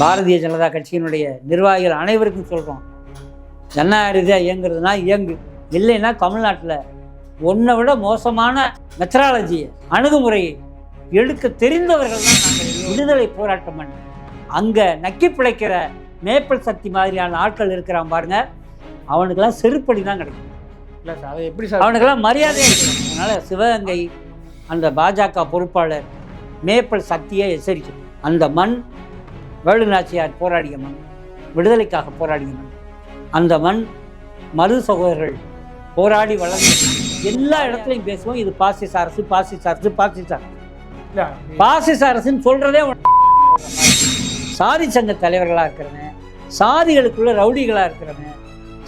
பாரதிய ஜனதா கட்சியினுடைய நிர்வாகிகள் அனைவருக்கும் சொல்கிறோம் ஜனநாயக ரீதியாக இயங்குறதுனா இயங்கு. இல்லைன்னா தமிழ்நாட்டில் ஒன்றை விட மோசமான மெத்தடாலஜியை அணுகுமுறையை எடுக்க தெரிந்தவர்கள் தான் நாங்கள். விடுதலை போராட்டம் பண்ண. அங்கே நக்கி பிழைக்கிற மேப்பல் சக்தி மாதிரியான ஆட்கள் இருக்கிறான் பாருங்க. அவனுக்கெல்லாம் செருப்படி தான் கிடைக்கும். இல்லை சார் அதை எப்படி சார் அவனுக்கெல்லாம் மரியாதை இருக்குது அதனால் சிவகங்கை அந்த பாஜக பொறுப்பாளர் மேப்பல் சக்தியை எச்சரிக்கும் அந்த மண் வேலுநாச்சியார் போராடிய மண் விடுதலைக்காக போராடிய மண் அந்த மண் மது சகோதரர்கள் போராடி வளர்ந்து எல்லா இடத்துலையும் பேசுவோம். இது பாசிச அரசு பாசிச அரசு பாசிச அரசு. இல்லை பாசிச அரசுன்னு சொல்றதே சாதி சங்க தலைவர்களாக இருக்கிறவன் சாதிகளுக்குள்ள ரவுடிகளாக இருக்கிறவன்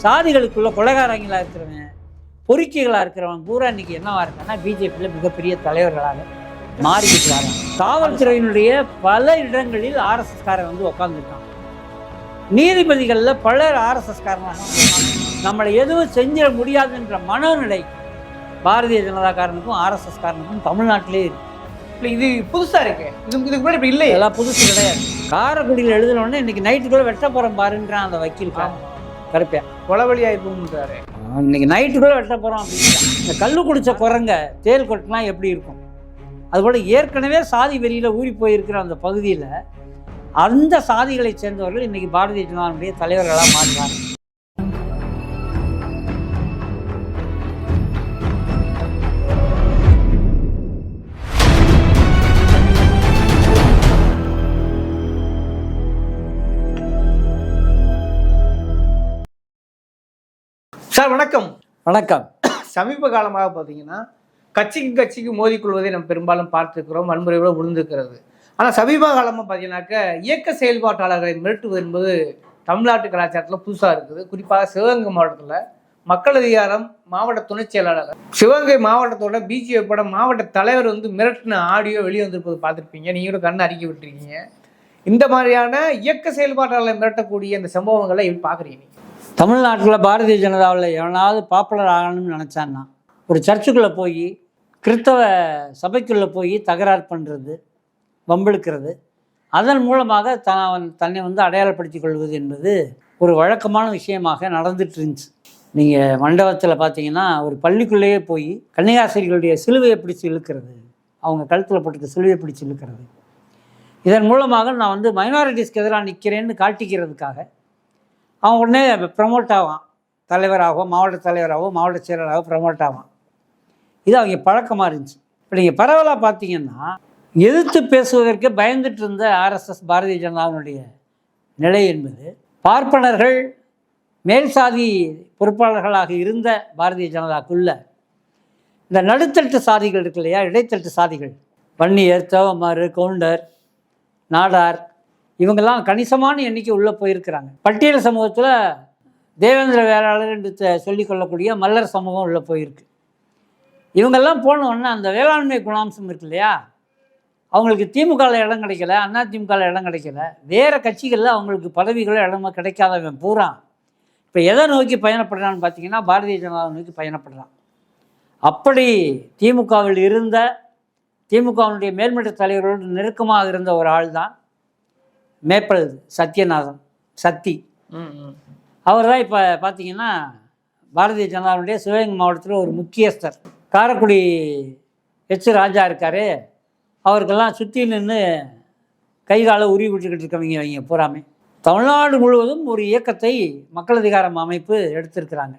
சாதிகளுக்குள்ள கொலகாரங்களாக இருக்கிறவன் பொறுக்கிகளாக இருக்கிறவன். பூரா இன்னைக்கு என்னவா இருக்கான்னா பிஜேபியில் மிகப்பெரிய தலைவர்களாக மாறிக்கிட்டு காவல்துறையினுடைய பல இடங்களில் ஆர்எஸ்எஸ் காரன் வந்து உட்காந்துருக்கான் நீதிபதிகளில் பலர் ஆர்எஸ்எஸ் காரனாக நம்மளை எதுவும் செஞ்சிட முடியாதுன்ற மனோநிலை பாரதிய ஜனதா காரனுக்கும் ஆர்எஸ்எஸ் காரனுக்கும் தமிழ்நாட்டிலே இருக்கு. இல்லை இது புதுசா இருக்கு. இது இதுக்கு முன்னாடி இப்படி இல்லையே. இதெல்லாம் புதுசு கிடையாது. காரைக்குடியில் எழுதினோடனே இன்னைக்கு நைட்டுக்குள்ள வெட்ட போகிறோம் பாருன்றான் அந்த வக்கீல் கருப்பியா. கொலவழி ஆயிப்போம்ன்றாரு இன்னைக்கு நைட்டுக்குள்ள வெட்ட போகிறோம் அப்படின்றான். இந்த கல்லு குடிச்ச குரங்க தேல் கொட்டினா எப்படி இருக்கும்? அதுபோல் ஏற்கனவே சாதி வெறியில் ஊறி போயிருக்கிற அந்த பகுதியில் அந்த சாதிகளை சேர்ந்தவர்கள் இன்னைக்கு பாரதிய ஜனதாவுடைய தலைவர்களாக மாறுறாங்க. சார் வணக்கம். வணக்கம். சமீப காலமாக பார்த்தீங்கன்னா கட்சிக்கு கட்சிக்கு மோதிக்கொள்வதை நம்ம பெரும்பாலும் பார்த்துருக்கிறோம் வன்முறையோடு விழுந்திருக்கிறது ஆனால் சமீப காலமாக பார்த்தீங்கன்னாக்க இயக்க செயல்பாட்டாளர்களை மிரட்டுவது என்பது தமிழ்நாட்டு கலாச்சாரத்தில் புதுசாக இருக்குது. குறிப்பாக சிவகங்கை மாவட்டத்தில் மக்கள் அதிகாரம் மாவட்ட துணைச் செயலாளர். சிவகங்கை மாவட்டத்தோட பிஜேபியோட மாவட்ட தலைவர் வந்து மிரட்டின ஆடியோ வெளியே வந்திருப்பது பார்த்துருப்பீங்க. நீங்களும் கண்ணு அறிக்கை விட்டுருக்கீங்க. இந்த மாதிரியான இயக்க செயல்பாட்டாளர்களை மிரட்டக்கூடிய இந்த சம்பவங்களை எப்படி பார்க்குறீங்க தமிழ்நாட்டில் பாரதிய ஜனதாவில் எவனாவது பாப்புலர் ஆகணும்னு நினச்சான்னா ஒரு சர்ச்சுக்குள்ளே போய் கிறிஸ்தவ சபைக்குள்ளே போய் தகராறு பண்ணுறது வம்பெழுக்கிறது. அதன் மூலமாக தான் தன்னை வந்து அடையாளப்படுத்திக் கொள்வது என்பது ஒரு வழக்கமான விஷயமாக நடந்துட்டு இருந்துச்சு. நீங்கள் மண்டபத்தில் பார்த்தீங்கன்னா ஒரு பள்ளிக்குள்ளேயே போய் கன்னியாசிரிகளுடைய சிலுவையை பிடிச்சு இழுக்கிறது. அவங்க கழுத்தில் போட்டுக்க சிலுவையை பிடிச்சி இழுக்கிறது. இதன் மூலமாக நான் வந்து மைனாரிட்டிஸ்க்கு எதிராக நிற்கிறேன்னு காட்டிக்கிறதுக்காக அவன் உடனே ப்ரமோட் ஆவான். தலைவராகவோ மாவட்ட தலைவராகவோ மாவட்ட செயலராகவோ ப்ரமோட் ஆவான். இது அவங்க பழக்கமாக இருந்துச்சு. இப்போ நீங்கள் பரவலாக பார்த்தீங்கன்னா எதிர்த்து பேசுவதற்கு பயந்துட்டு இருந்த ஆர்எஸ்எஸ் பாரதிய ஜனதாவினுடைய நிலை என்பது பார்ப்பனர்கள் மேல் சாதி பொறுப்பாளர்களாக இருந்த பாரதிய ஜனதாக்குள்ள இந்த நடுத்தட்டு சாதிகள் இருக்கு இல்லையா இடைத்தட்டு சாதிகள். வன்னியர் தேவமாறு கவுண்டர் நாடார் இவங்கெல்லாம் கணிசமான எண்ணிக்கை உள்ளே போயிருக்கிறாங்க. பட்டியல் சமூகத்தில் தேவேந்திர வேளாளர் என்று சொல்லிக்கொள்ளக்கூடிய சொல்லிக் கொள்ளக்கூடிய மல்லர் சமூகம் உள்ளே போயிருக்கு. இவங்கெல்லாம் போன உடனே அந்த வேளாண்மை குணாம்சம் இருக்கு இல்லையா? அவங்களுக்கு திமுகவில் இடம் கிடைக்கல அண்ணா திமுகவில் இடம் கிடைக்கல. வேறு கட்சிகளில் அவங்களுக்கு பதவிகளோ இடமோ கிடைக்காதவன் பூரா. இப்போ எதை நோக்கி பயணப்படுறான்னு பார்த்தீங்கன்னா பாரதிய ஜனதாவை நோக்கி பயணப்படுறான். அப்படி திமுகவில் இருந்த திமுகவினுடைய மேல்மட்ட தலைவர்களோடு நெருக்கமாக இருந்த ஒரு ஆள் தான் மேப்பல் சத்யநாதன் சக்தி அவர் தான் இப்போ பார்த்தீங்கன்னா பாரதிய ஜனதாவுடைய சிவகங்கை மாவட்டத்தில் ஒரு முக்கியஸ்தர். காரைக்குடி எச் ராஜா இருக்கார். அவருக்கெல்லாம் சுற்றி நின்று கை காலை உருவி விட்டுக்கிட்டு இருக்கவங்க அவங்க பூராமே. தமிழ்நாடு முழுவதும் ஒரு இயக்கத்தை மக்கள் அதிகாரம் அமைப்பு எடுத்திருக்கிறாங்க.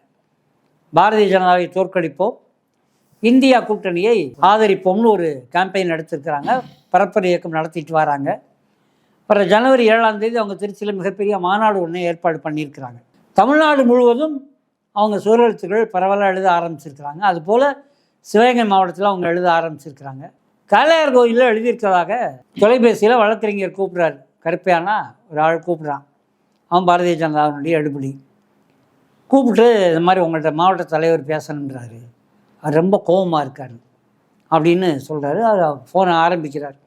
பாரதிய ஜனதாவை தோற்கடிப்போம் இந்தியா கூட்டணியை ஆதரிப்போம்னு ஒரு கேம்பெயின் எடுத்திருக்கிறாங்க. பரப்புரை இயக்கம் நடத்திட்டு வராங்க. அப்புறம் ஜனவரி ஏழாம் தேதி அவங்க திருச்சியில் மிகப்பெரிய மாநாடு ஒன்று ஏற்பாடு பண்ணியிருக்கிறாங்க. தமிழ்நாடு முழுவதும் அவங்க சுவரெழுத்துக்கள் பரவலாக எழுத ஆரம்பிச்சிருக்கிறாங்க. அதுபோல் சிவகங்கை மாவட்டத்தில் அவங்க எழுத ஆரம்பிச்சிருக்கிறாங்க. காளையார் கோயிலில் எழுதியிருக்கிறதாக தொலைபேசியில் வழக்கறிஞர் கூப்பிட்றாரு. கருப்பையானா ஒரு ஆள் கூப்பிட்றான். அவன் பாரதிய ஜனதாவினுடைய எடுபடி கூப்பிட்டு இந்த மாதிரி உங்கள்கிட்ட மாவட்ட தலைவர் பேசணுன்றாரு அவர் ரொம்ப கோபமாக இருக்கார் அப்படின்னு சொல்கிறாரு அவர் ஃபோனை ஆரம்பிக்கிறார்.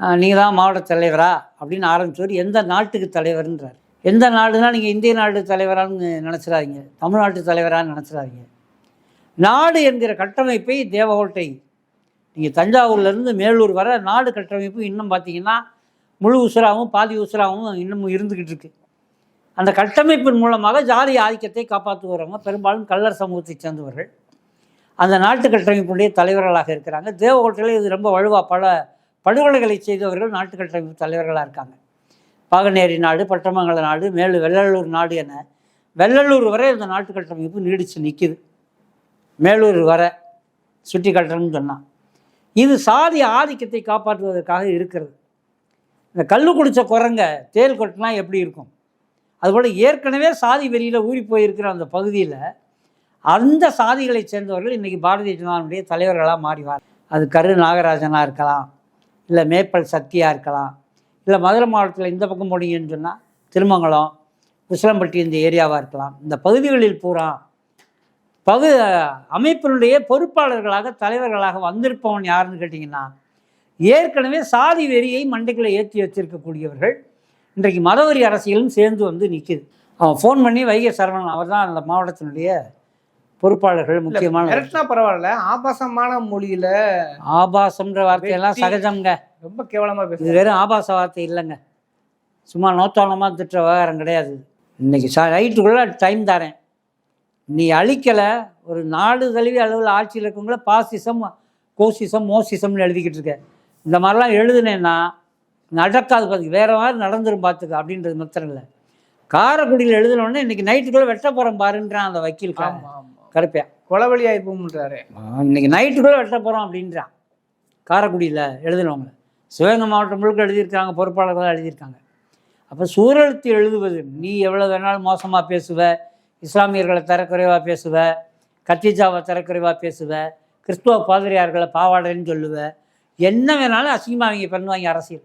நீங்கள் தான் மாவட்ட தலைவரா? அப்படின்னு ஆரம்பித்தவர் எந்த நாட்டுக்கு தலைவர்ன்றார். எந்த நாடுனா நீங்கள் இந்திய நாடு தலைவரான்னு நினச்சிடாதீங்க. தமிழ்நாட்டு தலைவரான்னு நினச்சிடாதீங்க. நாடு என்கிற கட்டமைப்பை தேவகோட்டை நீங்கள் தஞ்சாவூர்லேருந்து மேலூர் வர நாடு கட்டமைப்பு இன்னும் பார்த்தீங்கன்னா முழு உசுராகவும் பாதி உசுராகவும் இன்னமும் இருந்துக்கிட்டு இருக்கு. அந்த கட்டமைப்பின் மூலமாக ஜாதி ஆதிக்கத்தை காப்பாற்றுகிறவங்க பெரும்பாலும் கல்லர் சமூகத்தைச் சேர்ந்தவர்கள். அந்த நாட்டு கட்டமைப்புடைய தலைவர்களாக இருக்கிறாங்க. தேவகோட்டையில் இது ரொம்ப வலுவாக பல படுகொலைகளை செய்தவர்கள் நாட்டு கட்டமைப்பு தலைவர்களாக இருக்காங்க. பாகநேரி நாடு பட்டமங்கல நாடு மேலு வெள்ளலூர் நாடு என வெள்ளலூர் வரை இந்த நாட்டு கட்டமைப்பு நீடித்து நிற்கிது மேலூர் வர சுட்டி கட்டணும்னு சொன்னான். இது சாதி ஆதிக்கத்தை காப்பாற்றுவதற்காக இருக்கிறது. இந்த கல் குடித்த குரங்க தேல் கொட்டினா எப்படி இருக்கும்? அதுபோல் ஏற்கனவே சாதி வெளியில் ஊறி போயிருக்கிற அந்த பகுதியில் அந்த சாதிகளைச் சேர்ந்தவர்கள் இன்றைக்கி பாரதிய ஜனதாவுடைய தலைவர்களாக மாறிவார் அது கரு நாகராஜனாக இருக்கலாம் இல்லை மேப்பல் சக்தியாக இருக்கலாம் இல்லை மதுரை மாவட்டத்தில் இந்த பக்கம் போனீங்கன்னு சொன்னால் திருமங்கலம் உசிலம்பட்டி இந்த ஏரியாவாக இருக்கலாம். இந்த பகுதிகளில் பூரா பகு அமைப்பினுடைய பொறுப்பாளர்களாக தலைவர்களாக வந்திருப்பவன் யாருன்னு கேட்டிங்கன்னா ஏற்கனவே சாதி வெறியை மண்டைக்குள்ளே ஏற்றி வச்சிருக்கக்கூடியவர்கள் இன்றைக்கு மதவெறி அரசியலும் சேர்ந்து வந்து நிற்கிது அவன் ஃபோன் பண்ணி வைகை சரவணன் அவர் தான் அந்த மாவட்டத்தினுடைய பொறுப்பாளர்கள் முக்கியமான பரவாயில்ல. ஆபாசமான மொழியில ஆபாசம்ன்ற வார்த்தையெல்லாம். சகஜம்ங்க. ரொம்ப கேவலமா இது பேசுறாரு வெறும் ஆபாச வார்த்தை இல்லைங்க. சும்மா நோத்தானமாக திட்டுற விவகாரம் கிடையாது. இன்னைக்கு ச நைட்டுக்குள்ளே டைம் தரேன். நீ அழிக்கலை ஒரு நாடு தழுவி அளவில் ஆட்சியில் இருக்கவங்கள பாசிசம் கோசிசம் மோசிசம்னு எழுதிக்கிட்டு இருக்க. இந்த மாதிரிலாம் எழுதுனேன்னா நடக்காது பார்த்துக்க வேற மாதிரி நடந்துரும் பார்த்துக்க அப்படின்றது மாத்திரம் இல்லை. காரைக்குடியில் எழுதுனோடனே இன்னைக்கு நைட்டுக்குள்ளே வெட்ட போகிறோம் பாருன்றான் அந்த வக்கீல் கருப்பையா. கொலவழி ஆயிருப்போம்ன்றாரு இன்னைக்கு நைட்டுக்குள்ளே வெட்ட போகிறோம் அப்படின்றான். காரைக்குடியில் எழுதினவங்க சிவகங்கை மாவட்டம் முழுக்க எழுதியிருக்காங்க பொறுப்பாளர்கள் எழுதியிருக்காங்க. அப்போ சூழலுத்தி எழுதுவது நீ எவ்வளோ வேணாலும் மோசமாக பேசுவ இஸ்லாமியர்களை தரக்குறைவாக பேசுவ கத்திஜாவை தரக்குறைவாக பேசுவ கிறிஸ்துவ பாதிரியார்களை பாவாடைன்னு சொல்லுவ என்ன வேணாலும் அசிங்கமாக அவங்க பண்ணுவாங்க அரசியல்.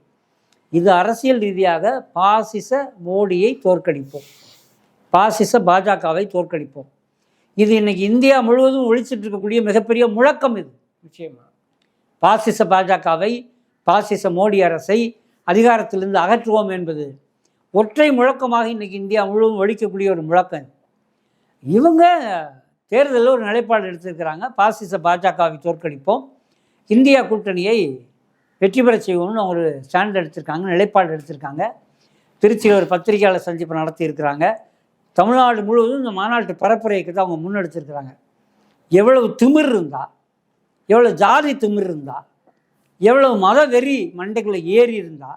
இது அரசியல் ரீதியாக பாசிச மோடியை தோற்கடிப்போம். பாசிச பாஜகவை தோற்கடிப்போம். இது இன்னைக்கு இந்தியா முழுவதும் ஒழிச்சிட்டு இருக்கக்கூடிய மிகப்பெரிய முழக்கம் இது. நிச்சயமா. பாசிச பாஜகவை பாசிச மோடி அரசை அதிகாரத்திலிருந்து அகற்றுவோம் என்பது ஒற்றை முழக்கமாக இன்னைக்கு இந்தியா முழுவதும் ஒழிக்கக்கூடிய ஒரு முழக்கம் இது. இவங்க தேர்தலில் ஒரு நிலைப்பாடு எடுத்திருக்கிறாங்க. பாசிச பாஜகவை தோற்கடிப்போம். இந்தியா கூட்டணியை வெற்றி பெறச் செய்வோம்னு ஒரு ஸ்டாண்ட் எடுத்திருக்காங்க நிலைப்பாடு எடுத்திருக்காங்க. திருச்சியில் ஒரு பத்திரிகையாளர் சந்திப்பு நடத்தியிருக்கிறாங்க. தமிழ்நாடு முழுவதும் இந்த மாநாட்டு பரப்புரைக்கு தான் அவங்க முன்னெடுத்திருக்கிறாங்க. எவ்வளவு திமிர் இருந்தா எவ்வளோ ஜாதி திமிர் இருந்தா எவ்வளவு மத வெறி மண்டைக்குள்ளே ஏறி இருந்தா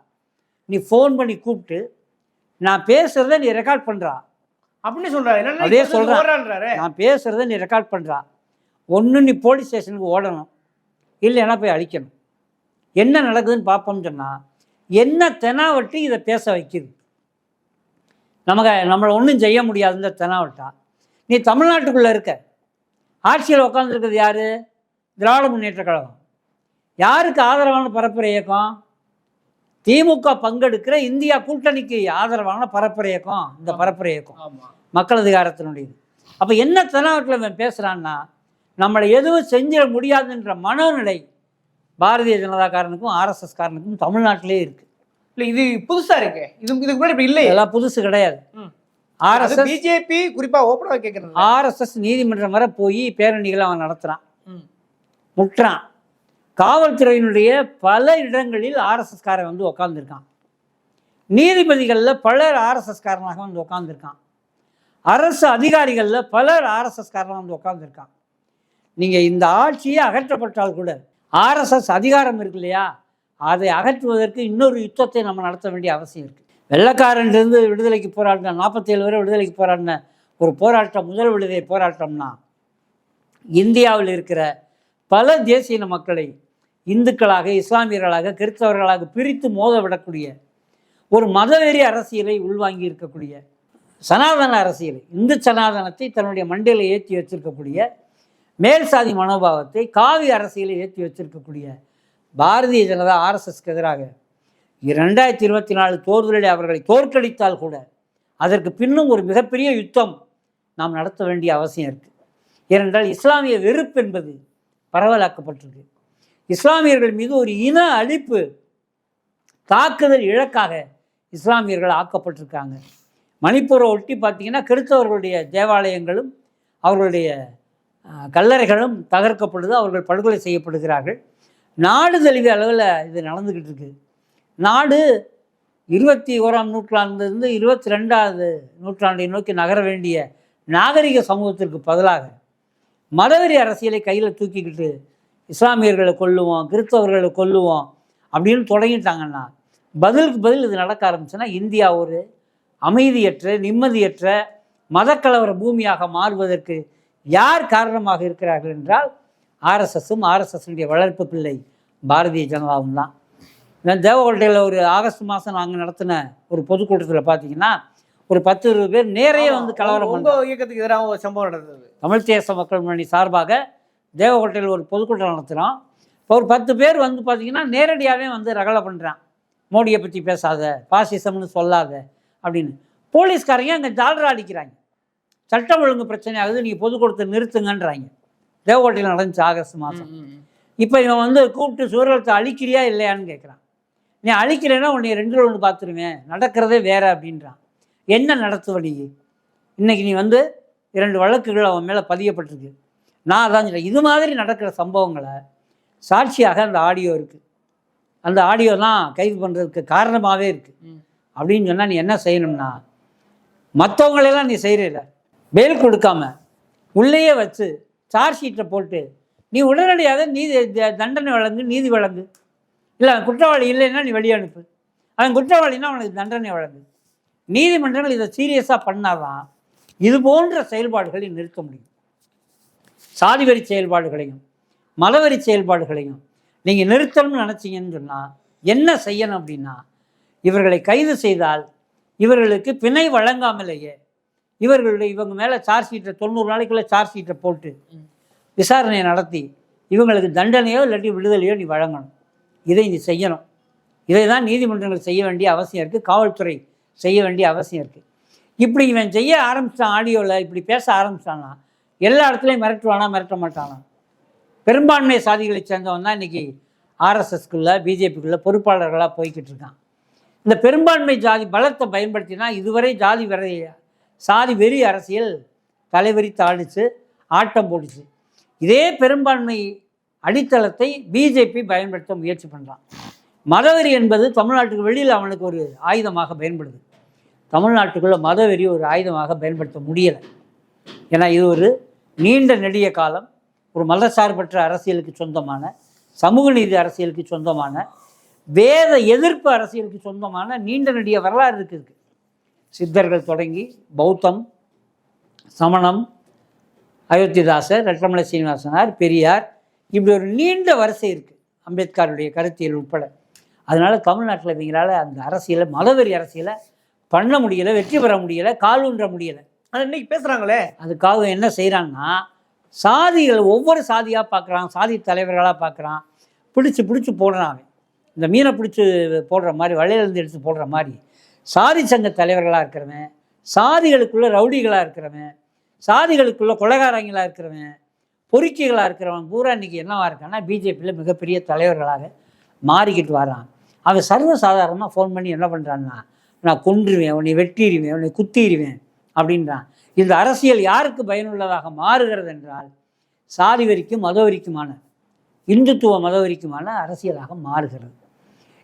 நீ ஃபோன் பண்ணி கூப்பிட்டு நான் பேசுகிறத நீ ரெக்கார்ட் பண்ணுறா அப்படின்னு சொல்றாரு. அதே சொல்றேன். நான் பேசுகிறத நீ ரெக்கார்ட் பண்ணுறா ஒன்று நீ போலீஸ் ஸ்டேஷனுக்கு ஓடணும். இல்லைன்னா போய் அழிக்கணும்? என்ன நடக்குதுன்னு பார்ப்போம்னு சொன்னால் என்ன தெனாவட்டு இதை பேச வைக்குது? நமக்கு நம்மளை ஒன்றும் செய்ய முடியாது இந்த தெனாவட்டா. நீ தமிழ்நாட்டுக்குள்ளே இருக்க. ஆட்சியில் உட்காந்துருக்கிறது யார்? திராவிட முன்னேற்ற கழகம். யாருக்கு ஆதரவான பரப்புரை இயக்கம்? திமுக பங்கெடுக்கிற இந்தியா கூட்டணிக்கு ஆதரவான பரப்புரை இயக்கம் இந்த பரப்புரை இயக்கம். மக்கள் அதிகாரத்தினுடையது. அப்போ என்ன தெனாவட்டில் பேசுகிறான்னா நம்மளை எதுவும் செஞ்சிட முடியாதுன்ற மனோநிலை பாரதிய ஜனதாக்காரனுக்கும் ஆர்எஸ்எஸ் காரனுக்கும் தமிழ்நாட்டிலே இருக்குது இல்ல இது புதுசா இருக்கு. இது இதுக்கு முன்னாடி இப்படி இல்லையே. இதெல்லாம் புதுசு கிடையாது. ஆர்எஸ்எஸ் பிஜேபி குறிப்பா ஓப்பனா கேக்குறது ஆர்எஸ்எஸ் நீதிமன்றம் வரை போய் பேரணிகளை அவன் நடத்துகிறான். முட்டுறான். காவல்துறையினுடைய பல இடங்களில் ஆர்எஸ்எஸ்காரன் வந்து உக்காந்துருக்கான். நீதிபதிகளில் பலர் ஆர்எஸ்எஸ்காரனாக வந்து உட்காந்துருக்கான் அரசு அதிகாரிகளில் பலர் ஆர்எஸ்எஸ்காரனாக வந்து உட்காந்துருக்கான் நீங்கள் இந்த ஆட்சியை அகற்றப்பட்டால் கூட ஆர்எஸ்எஸ் அதிகாரம் இருக்கு இல்லையா? அதை அகற்றுவதற்கு இன்னொரு யுத்தத்தை நம்ம நடத்த வேண்டிய அவசியம் இருக்குது வெள்ளக்காரன்லேருந்து விடுதலைக்கு போராடின நாற்பத்தேழு வரை விடுதலைக்கு போராடின ஒரு போராட்டம் முதல் விடுதலை போராட்டம்னா இந்தியாவில் இருக்கிற பல தேசிய மக்களை இந்துக்களாக இஸ்லாமியர்களாக கிறிஸ்தவர்களாக பிரித்து மோத விடக்கூடிய ஒரு மதவெறி அரசியலை உள்வாங்கி இருக்கக்கூடிய சனாதன அரசியல் இந்து சனாதனத்தை தன்னுடைய மண்டையில் ஏற்றி வச்சிருக்கக்கூடிய மேல் சாதி மனோபாவத்தை காவி அரசியலை ஏற்றி வச்சிருக்கக்கூடிய பாரதிய ஜனதா ஆர்எஸ்எஸ்க்கு எதிராக இரண்டாயிரத்தி இருபத்தி நாலு தேர்தலில் அவர்களை தோற்கடித்தால் கூட அதற்கு பின்னும் ஒரு மிகப்பெரிய யுத்தம் நாம் நடத்த வேண்டிய அவசியம் இருக்குது ஏனென்றால் இஸ்லாமிய வெறுப்பு என்பது பரவலாக்கப்பட்டிருக்கு. இஸ்லாமியர்கள் மீது ஒரு இன அழிப்பு தாக்குதல் இழக்காக இஸ்லாமியர்கள் ஆக்கப்பட்டிருக்காங்க. மணிப்பூரை ஒட்டி பார்த்தீங்கன்னா கிறிஸ்தவர்களுடைய தேவாலயங்களும் அவர்களுடைய கல்லறைகளும் தகர்க்கப்படுது அவர்கள் படுகொலை செய்யப்படுகிறார்கள். நாடு தழுவிய அளவில் இது நடந்துக்கிட்டு இருக்கு. நாடு இருபத்தி ஓராம் நூற்றாண்டிலிருந்து இருபத்தி ரெண்டாவது நூற்றாண்டை நோக்கி நகர வேண்டிய நாகரிக சமூகத்திற்கு பதிலாக மதவெறி அரசியலை கையில் தூக்கிக்கிட்டு இஸ்லாமியர்களை கொல்லுவோம் கிறிஸ்தவர்களை கொல்லுவோம் அப்படின்னு தொடங்கிட்டாங்கன்னா பதிலுக்கு பதில் இது நடக்க ஆரம்பிச்சுன்னா இந்தியா ஒரு அமைதியற்ற நிம்மதியற்ற மதக்கலவர பூமியாக மாறுவதற்கு யார் காரணமாக இருக்கிறார்கள் என்றால் ஆர்எஸ்எஸும் ஆர்எஸ்எஸ்னுடைய வளர்ப்பு பிள்ளை பாரதிய ஜனதாவும் தான். நான் தேவகோட்டையில் ஒரு ஆகஸ்ட் மாதம் நாங்கள் நடத்தின ஒரு பொதுக்கூட்டத்தில் பார்த்தீங்கன்னா ஒரு பத்து இருபது பேர் நேரே வந்து கலவரம் இயக்கத்துக்கு எதிராக ஒரு சம்பவம் நடந்தது. தமிழ் தேச மக்கள் முன்னணி சார்பாக தேவகோட்டையில் ஒரு பொதுக்கூட்டம் நடத்துகிறோம் இப்போ ஒரு பத்து பேர் வந்து பார்த்தீங்கன்னா நேரடியாகவே வந்து ரகலை பண்ணுறான் மோடியை பற்றி பேசாத பாசிசம்னு சொல்லாத அப்படின்னு. போலீஸ்காரங்க அங்கே ஜாலரா அடிக்கிறாங்க. சட்டம் ஒழுங்கு பிரச்சனை ஆகுது நீங்கள் பொதுக்கூட்டத்தை நிறுத்துங்கன்றாங்க. தேவகோட்டையில் நடந்துச்சு ஆகஸ்ட் மாதம். இப்போ இவன் வந்து கூப்பிட்டு சுவரத்தை அழிக்கிறியா இல்லையான்னு கேட்குறான். நீ அழிக்கிறேன்னா உன்னை ரெண்டு ஒன்று பார்த்துருவேன். நடக்கிறதே வேற அப்படின்றான். என்ன நடத்துவ நீ? இன்னைக்கு நீ வந்து இரண்டு வழக்குகள் அவன் மேலே பதியப்பட்டிருக்கு. நான் அதான் சொல்றேன். இது மாதிரி நடக்கிற சம்பவங்களை சாட்சியாக அந்த ஆடியோ இருக்குது அந்த ஆடியோ தான் கைது பண்ணுறதுக்கு காரணமாகவே இருக்குது. அப்படின்னு சொன்னால் நீ என்ன செய்யணும்னா மற்றவங்களெல்லாம் நீ செய்கிறல பெயில் கொடுக்காம உள்ளேயே வச்சு சார்ஜ் ஷீட்டை போட்டு நீ உடனடியாக நீதி தண்டனை வழங்கு நீதி வழங்கு. இல்லை அவன் குற்றவாளி இல்லைன்னா நீ வெளியே அனுப்பு. அவன் குற்றவாளின்னா அவனுக்கு தண்டனை வழங்கு. நீதிமன்றங்கள் இதை சீரியஸாக பண்ணாதான் இது போன்ற செயல்பாடுகளை நிறுத்த முடியும். சாதிவரி செயல்பாடுகளையும் மதவெறி செயல்பாடுகளையும் நீங்கள் நிறுத்தணும்னு நினச்சிங்கன்னு சொன்னால் என்ன செய்யணும் அப்படின்னா இவர்களை கைது செய்தால் இவர்களுக்கு பிணை வழங்காமலேயே இவர்களுடைய இவங்க மேலே சார்ஜ் ஷீட்டை தொண்ணூறு நாளைக்குள்ள சார்ஜ் ஷீட்டை போட்டு விசாரணையை நடத்தி இவங்களுக்கு தண்டனையோ இல்லாட்டி விடுதலையோ நீ வழங்கணும். இதை நீ செய்யணும். இதை தான் நீதிமன்றங்கள் செய்ய வேண்டிய அவசியம் இருக்குது காவல்துறை செய்ய வேண்டிய அவசியம் இருக்குது இப்படி இவன் செய்ய ஆரம்பித்தான் ஆடியோவில் இப்படி பேச ஆரம்பிச்சானா எல்லா இடத்துலையும் மிரட்டுவானா மிரட்ட மாட்டானா? பெரும்பான்மை சாதிகளை சேர்ந்தவன் தான் இன்றைக்கி ஆர்எஸ்எஸ்குள்ளே பிஜேபிக்குள்ளே பொறுப்பாளர்களாக போய்கிட்டு இருக்கான். இந்த பெரும்பான்மை ஜாதி பலத்தை பயன்படுத்தினா இதுவரை ஜாதி வரை சாதி வெறி அரசியல் தலைவரி தாளிச்சு ஆட்டம் போடுச்சு. இதே பெரும்பான்மை அடித்தளத்தை பிஜேபி பயன்படுத்த முயற்சி பண்ணுறான் மதவெறி என்பது தமிழ்நாட்டுக்கு வெளியில் அவனுக்கு ஒரு ஆயுதமாக பயன்படுது. தமிழ்நாட்டுக்குள்ள மதவெறி ஒரு ஆயுதமாக பயன்படுத்த முடியலை. ஏன்னா இது ஒரு நீண்ட நெடிய காலம் ஒரு மதசார்பற்ற அரசியலுக்கு சொந்தமான சமூக நீதி அரசியலுக்கு சொந்தமான வேத எதிர்ப்பு அரசியலுக்கு சொந்தமான நீண்ட நெடிய வரலாறு இருக்குது சித்தர்கள் தொடங்கி பௌத்தம் சமணம் அயோத்திதாசர் ரெட்டமலை சீனிவாசனார் பெரியார் இப்படி ஒரு நீண்ட வரிசை இருக்குது அம்பேத்கருடைய கருத்தியல் உட்பட. அதனால் தமிழ்நாட்டில் இவங்களால் அந்த அரசியலை மதவெறி அரசியலை பண்ண முடியலை வெற்றி பெற முடியலை கால் ஊன்ற முடியலை. ஆனா இன்னைக்கு பேசுறாங்களே? அதுக்காக என்ன செய்கிறாங்கன்னா சாதிகள் ஒவ்வொரு சாதியாக பார்க்குறான் சாதி தலைவர்களாக பார்க்குறான் பிடிச்சி பிடிச்சி போடுறான் அவன். இந்த மீனை பிடிச்சி போடுற மாதிரி வலையிலேருந்து எடுத்து போடுற மாதிரி. சாதி சங்க தலைவர்களாக இருக்கிறவன் சாதிகளுக்குள்ள ரவுடிகளாக இருக்கிறவன் சாதிகளுக்குள்ள கொலைகாரங்களாக இருக்கிறவன் பொறுக்கிகளாக இருக்கிறவன் பூரா இன்றைக்கி என்னவா இருக்கான்னா பிஜேபியில் மிகப்பெரிய தலைவர்களாக மாறிக்கிட்டு வரான் அவன் சர்வசாதாரணமாக ஃபோன் பண்ணி என்ன பண்ணுறான்னா நான் கொன்றுவேன் உன்னை வெட்டிடுவேன் உன்னை குத்திடுவேன். அப்படின்றான். இந்த அரசியல் யாருக்கு பயனுள்ளதாக மாறுகிறது என்றால் சாதி வரிக்கும் மதவரிக்குமான இந்துத்துவ மதவரிக்குமான அரசியலாக மாறுகிறது.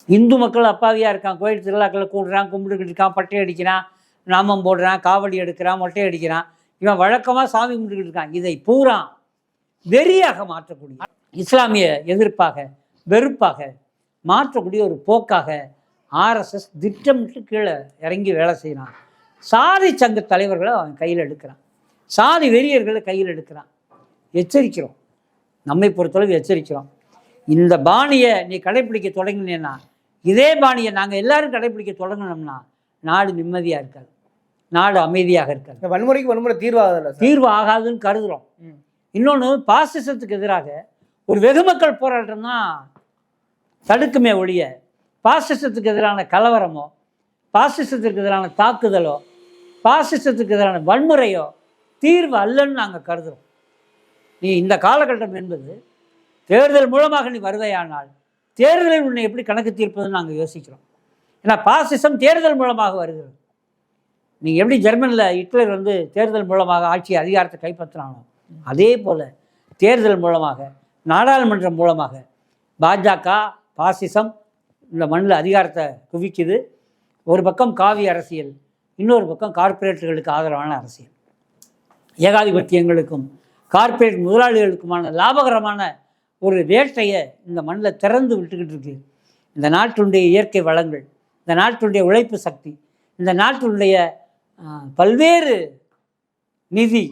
இந்து மக்கள் அப்பாவியாக இருக்கான் கோயில் திருவிழாக்களை கூடுறான் கும்பிட்டுக்கிட்டு இருக்கான் பட்டை அடிக்கிறான் நாமம் போடுறான் காவடி எடுக்கிறான் மொட்டை அடிக்கிறான். இவன் வழக்கமாக சாமி கும்பிட்டுக்கிட்டு இருக்கான். இதை பூரா வெறியாக மாற்றக்கூடிய இஸ்லாமிய எதிர்ப்பாக வெறுப்பாக மாற்றக்கூடிய ஒரு போக்காக ஆர்எஸ்எஸ் திட்டமிட்டு கீழே இறங்கி வேலை செய்கிறான். சாதி சங்க தலைவர்களை அவன் கையில் எடுக்கிறான். சாதி வெறியர்களை கையில் எடுக்கிறான். எச்சரிக்கிறோம். நம்மை பொறுத்தளவு எச்சரிக்கிறோம். இந்த பாணியை நீ கடைப்பிடிக்க தொடங்கினேன்னா இதே பாணியை நாங்கள் எல்லாரும் கடைப்பிடிக்க தொடங்கினோம்னா நாடு நிம்மதியாக இருக்காது. நாடு அமைதியாக இருக்காது. வன்முறைக்கு வன்முறை தீர்வாகல தீர்வு ஆகாதுன்னு கருதுகிறோம். இன்னொன்று பாசிசத்துக்கு எதிராக ஒரு வெகுமக்கள் போராட்டம் தான் தடுக்குமே ஒழிய பாசிசத்துக்கு எதிரான கலவரமோ பாசிசத்துக்கு எதிரான தாக்குதலோ பாசிசத்துக்கு எதிரான வன்முறையோ தீர்வு அல்லன்னு நாங்கள் கருதுகிறோம் நீ இந்த காலகட்டம் என்பது தேர்தல் மூலமாக நீ வருவையானால் தேர்தலில் உன்னை எப்படி கணக்கு தீர்ப்பதுன்னு நாங்கள் யோசிக்கிறோம். ஏன்னா பாசிசம் தேர்தல் மூலமாக வருகிறது. நீங்கள் எப்படி ஜெர்மனில் ஹிட்லர் வந்து தேர்தல் மூலமாக ஆட்சி அதிகாரத்தை கைப்பற்றினானோ அதே போல் தேர்தல் மூலமாக நாடாளுமன்றம் மூலமாக பாஜக பாசிசம் இந்த மண்ணில் அதிகாரத்தை குவிக்குது. ஒரு பக்கம் காவி அரசியல் இன்னொரு பக்கம் கார்ப்பரேட்டுகளுக்கு ஆதரவான அரசியல். ஏகாதிபத்தியங்களுக்கும் கார்ப்பரேட் முதலாளிகளுக்குமான லாபகரமான ஒரு வேட்டையை இந்த மண்ணில் திறந்து விட்டுக்கிட்டு இருக்கு. இந்த நாட்டினுடைய இயற்கை வளங்கள் இந்த நாட்டினுடைய உழைப்பு சக்தி இந்த நாட்டினுடைய பல்வேறு நிதி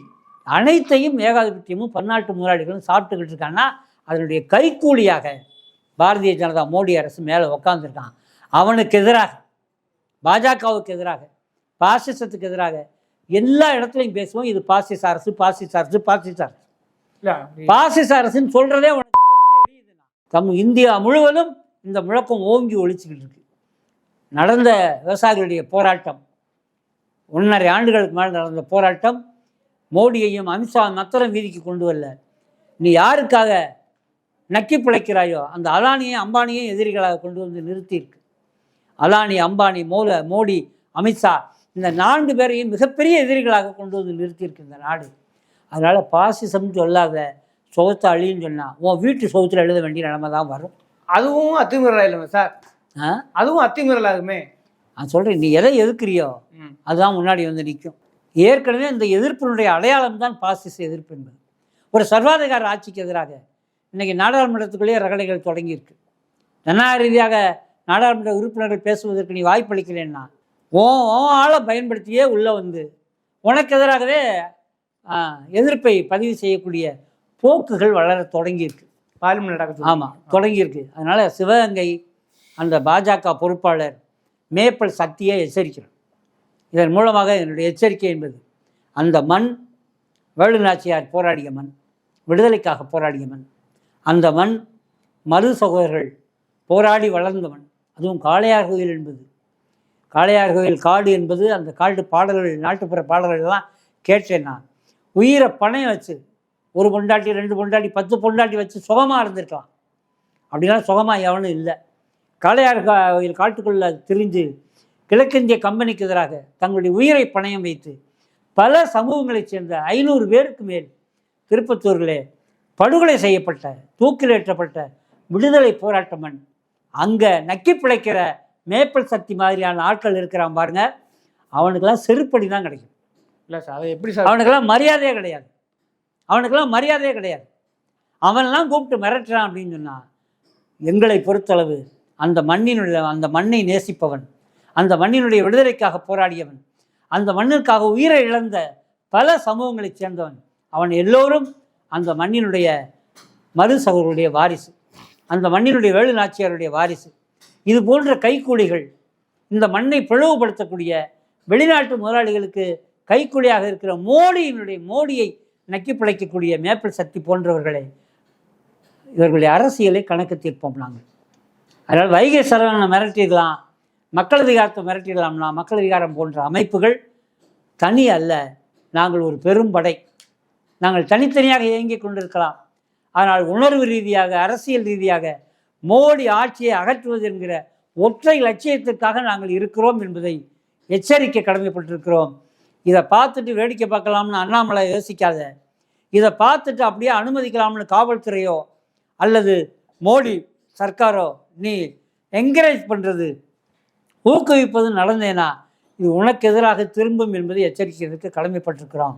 அனைத்தையும் ஏகாதிபத்தியமும் பன்னாட்டு முதலாளிகளும் சாப்பிட்டுக்கிட்டு இருக்காங்கன்னா அதனுடைய கைக்கூலியாக பாரதிய ஜனதா மோடி அரசு மேலே உக்காந்துருக்கான். அவனுக்கு எதிராக பாஜகவுக்கு எதிராக பாசிசத்துக்கு எதிராக எல்லா இடத்துலையும் பேசுவோம். இது பாசிச அரசு பாசிச அரசு பாசிச அரசு. பாசிச அரசுன்னு சொல்றதே உனக்கு. தம் இந்தியா முழுவதும் இந்த முழக்கம் ஓங்கி ஒழிச்சுக்கிட்டு இருக்கு. நடந்த விவசாயிகளுடைய போராட்டம் ஒன்றரை ஆண்டுகளுக்கு மேல் நடந்த போராட்டம் மோடியையும் அமித்ஷா மத்திரம் வீதிக்கு கொண்டு வரல. நீ யாருக்காக நக்கி பிழைக்கிறாயோ அந்த அலானியை அம்பானியும் எதிரிகளாக கொண்டு வந்து நிறுத்தியிருக்கு. அலானி அம்பானி மோல மோடி அமித்ஷா இந்த நான்கு பேரையும் மிகப்பெரிய எதிரிகளாக கொண்டு வந்து நிறுத்தியிருக்கு இந்த நாடு. அதனால் பாசிசம் சொல்லாத சுகத்தை அழின்னு சொன்னா உன் வீட்டு சுகத்தில் எழுத வேண்டிய நிலைமை தான் வரும். அதுவும் அத்துமீறலா இல்லைங்க சார். ஆ? அதுவும் அத்துமீறலாகுமே நான் சொல்கிறேன் நீ எதை எதிர்க்கிறியோ. அதுதான் முன்னாடி வந்து நிற்கும் ஏற்கனவே இந்த எதிர்ப்பினுடைய அடையாளம் தான் பாசிச எதிர்ப்பு என்பது. ஒரு சர்வாதிகார ஆட்சிக்கு எதிராக இன்னைக்கு நாடாளுமன்றத்துக்குள்ளேயே ரகளைகள் தொடங்கியிருக்கு. ஜனநாயக ரீதியாக நாடாளுமன்ற உறுப்பினர்கள் பேசுவதற்கு நீ வாய்ப்பளிக்கலைன்னா ஓ ஆளை பயன்படுத்தியே உள்ளே வந்து உனக்கு எதிராகவே எதிர்ப்பை பதிவு செய்யக்கூடிய போக்குகள் வளர தொடங்கியிருக்கு. பார்லிமெண்ட் நடக்குது ஆமாம் தொடங்கியிருக்கு. அதனால் சிவகங்கை அந்த பாஜக பொறுப்பாளர் மேப்பல் சக்தியை எச்சரிக்கிறார். இதன் மூலமாக என்னுடைய எச்சரிக்கை என்பது அந்த மண் வேலு நாச்சியார் போராடிய மண் விடுதலைக்காக போராடிய மண் அந்த மண் மரு சகோதரர்கள் போராடி வளர்ந்த மண் அதுவும் காளையார் கோயில் என்பது காளையார் கோயில் காடு என்பது அந்த காடு பாடல்கள் நாட்டுப்புற பாடல்கள் எல்லாம் கேட்டேன் நான். உயிரை பணையம் வச்சு ஒரு பொண்டாட்டி ரெண்டு பொண்டாட்டி பத்து பொண்டாட்டி வச்சு சுகமாக இருந்திருக்கலாம். அப்படிலாம் சுகமாக எவனும் இல்லை. காளையார் கோயில் காட்டுக்குள்ளே திரிஞ்சு கிழக்கிந்திய கம்பெனிக்கு எதிராக தங்களுடைய உயிரை பணயம் வைத்து பல சமூகங்களைச் சேர்ந்த ஐநூறு பேருக்கு மேல் திருப்பத்தூரிலே படுகொலை செய்யப்பட்ட தூக்கிலேற்றப்பட்ட விடுதலை போராட்டமன் அங்கே நக்கி பிழைக்கிற மேப்பல் சக்தி மாதிரியான ஆட்கள் இருக்கிறான் பாருங்க. அவனுக்கெல்லாம் செருப்படி தான் கிடைக்கும். இல்ல சார் அது எப்படி சார்? அவனுக்கெல்லாம் மரியாதையே கிடையாது. அவனுக்கெல்லாம் மரியாதையே கிடையாது. அவன்லாம் கூப்பிட்டு மிரட்டுறான் அப்படின்னு சொன்னான் எங்களை பொறுத்தளவு அந்த மண்ணினுடைய அந்த மண்ணை நேசிப்பவன் அந்த மண்ணினுடைய விடுதலைக்காக போராடியவன் அந்த மண்ணிற்காக உயிரை இழந்த பல சமூகங்களைச் சேர்ந்தவன் அவன் எல்லோரும் அந்த மண்ணினுடைய மறு சகோதரருடைய வாரிசு. அந்த மண்ணினுடைய வேலு நாச்சியாருடைய வாரிசு. இது போன்ற கைக்கூலிகள் இந்த மண்ணை பிளவுபடுத்தக்கூடிய வெளிநாட்டு முதலாளிகளுக்கு கைக்கூலியாக இருக்கிற மோடியினுடைய மோடியை நக்கி பிழைக்கக்கூடிய மேப்பிள் சக்தி போன்றவர்களை இவர்களுடைய அரசியலை கணக்கு தீர்ப்போம் நாங்கள். அதனால் வைகை சரவணனை மிரட்டிடலாம் மக்கள் அதிகாரத்தை மிரட்டிடலாம்னா மக்கள் அதிகாரம் போன்ற அமைப்புகள் தனி அல்ல. நாங்கள் ஒரு பெரும்படை நாங்கள் தனித்தனியாக இயங்கிக் கொண்டிருக்கலாம். ஆனால் உணர்வு ரீதியாக அரசியல் ரீதியாக மோடி ஆட்சியை அகற்றுவது என்கிற ஒற்றை லட்சியத்திற்காக நாங்கள் இருக்கிறோம் என்பதை எச்சரிக்கை கடமைப்பட்டிருக்கிறோம். இதை பார்த்துட்டு வேடிக்கை பார்க்கலாம்னு அண்ணாமலை யோசிக்காத. இதை பார்த்துட்டு அப்படியே அனுமதிக்கலாம்னு காவல்துறையோ அல்லது மோடி சர்க்காரோ நீ என்கரேஜ் பண்ணுறது ஊக்குவிப்பது நடந்தேனா இது உனக்கு எதிராக திரும்பும் என்பதை எச்சரிக்கிறதுக்கு கடமைப்பட்டிருக்கிறோம்.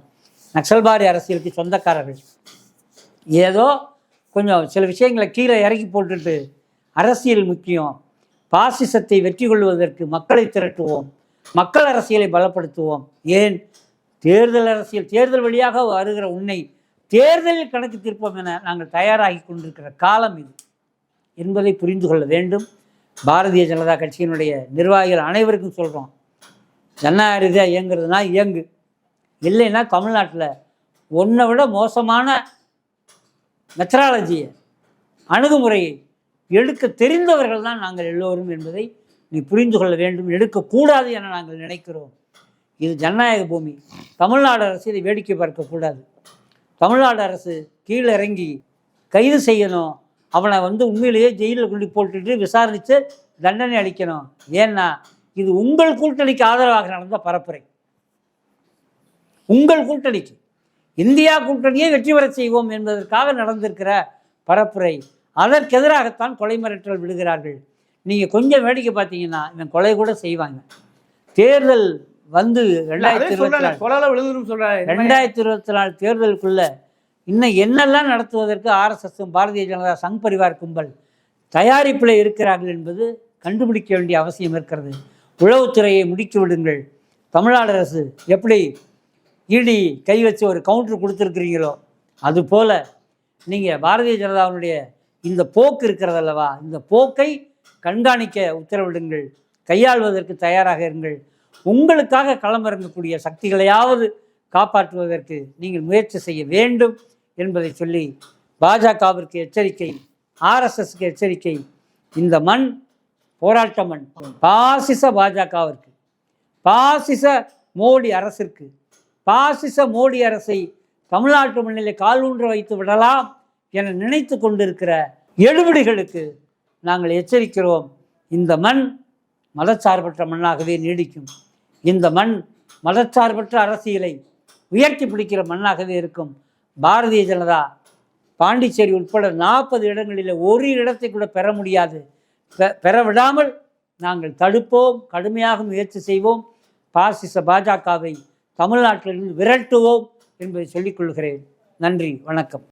நக்சல்பாரி அரசியலுக்கு சொந்தக்காரர்கள். ஏதோ கொஞ்சம் சில விஷயங்களை கீழே இறக்கி போட்டுட்டு அரசியல் முக்கியம். பாசிசத்தை வெற்றி கொள்வதற்கு மக்களை திரட்டுவோம். மக்கள் அரசியலை பலப்படுத்துவோம். ஏன்? தேர்தல் அரசியல் தேர்தல் வழியாக வருகிற உன்னை தேர்தலில் கணக்கு தீர்ப்போம் என நாங்கள் தயாராகி கொண்டிருக்கிற காலம் இது என்பதை புரிந்து கொள்ள வேண்டும். பாரதிய ஜனதா கட்சியினுடைய நிர்வாகிகள் அனைவருக்கும் சொல்கிறோம் ஜனநாயக ரீதியாக இயங்குறதுனா இயங்கு. இல்லைன்னா தமிழ்நாட்டில் ஒன்றை விட மோசமான மெத்தடாலஜியை அணுகுமுறையை எடுக்க தெரிந்தவர்கள் தான் நாங்கள் எல்லோரும் என்பதை நீ புரிந்து கொள்ள வேண்டும். எடுக்கக்கூடாது என நாங்கள் நினைக்கிறோம். இது ஜனநாயக பூமி. தமிழ்நாடு அரசு இதை வேடிக்கை பார்க்கக்கூடாது தமிழ்நாடு அரசு கீழே இறங்கி கைது செய்யணும். அவனை வந்து உண்மையிலேயே ஜெயிலில் கொண்டு போட்டுட்டு விசாரித்து தண்டனை அளிக்கணும். ஏன்னா இது உங்கள் கூட்டணிக்கு ஆதரவாக நடந்த பரப்புரை. உங்கள் கூட்டணிக்கு. இந்தியா கூட்டணியை வெற்றி பெறச் செய்வோம் என்பதற்காக நடந்திருக்கிற பரப்புரை. அதற்கு எதிராகத்தான் கொலை மிரட்டல் விடுகிறார்கள். நீங்கள் கொஞ்சம் வேடிக்கை பார்த்தீங்கன்னா இவன் கொலை கூட செய்வாங்க. தேர்தல் வந்து ரெண்டாயிரத்தி இருபத்தி நாலு. ரெண்டாயிரத்தி இருபத்தி நாலு தேர்தலுக்குள்ள இன்னும் என்னெல்லாம் நடத்துவதற்கு ஆர்எஸ்எஸும் பாரதிய ஜனதா சங் பரிவார் கும்பல் தயாரிப்பில் இருக்கிறார்கள் என்பது கண்டுபிடிக்க வேண்டிய அவசியம் இருக்கிறது. உளவுத்துறையை முடுக்கி விடுங்கள். தமிழ்நாடு அரசு எப்படி இடி கை வச்சு ஒரு கவுண்டர் கொடுத்துருக்கிறீங்களோ? அதுபோல் நீங்கள் பாரதிய ஜனதாவினுடைய இந்த போக்கு இருக்கிறதல்லவா? இந்த போக்கை கண்காணிக்க உத்தரவிடுங்கள். கையாள்வதற்கு தயாராக இருங்கள். உங்களுக்காக களமிறங்கக்கூடிய சக்திகளையாவது காப்பாற்றுவதற்கு நீங்கள் முயற்சி செய்ய வேண்டும் என்பதை சொல்லி பாஜகவிற்கு எச்சரிக்கை ஆர்எஸ்எஸ்க்கு எச்சரிக்கை. இந்த மண் போராட்ட மண். பாசிச பாஜகவிற்கு பாசிச மோடி அரசிற்கு பாசிச மோடி அரசை தமிழ்நாட்டு மண்ணிலே காலூன்ற வைத்து விடலாம் என நினைத்து கொண்டிருக்கிற எழுபடிகளுக்கு நாங்கள் எச்சரிக்கிறோம். இந்த மண் மதச்சார்பற்ற மண்ணாகவே நீடிக்கும். இந்த மண் மதச்சார்பற்ற அரசியலை உயர்த்தி பிடிக்கிற மண்ணாகவே இருக்கும். பாரதிய ஜனதா பாண்டிச்சேரி உட்பட நாற்பது இடங்களில் ஒரு இடத்தை கூட பெற முடியாது. பெ- பெற விடாமல் நாங்கள் தடுப்போம் கடுமையாக முயற்சி செய்வோம். பாசிச பாஜகவை தமிழ்நாட்டிலிருந்து விரட்டுவோம் என்பதை சொல்லிக் கொள்கிறேன். நன்றி வணக்கம்.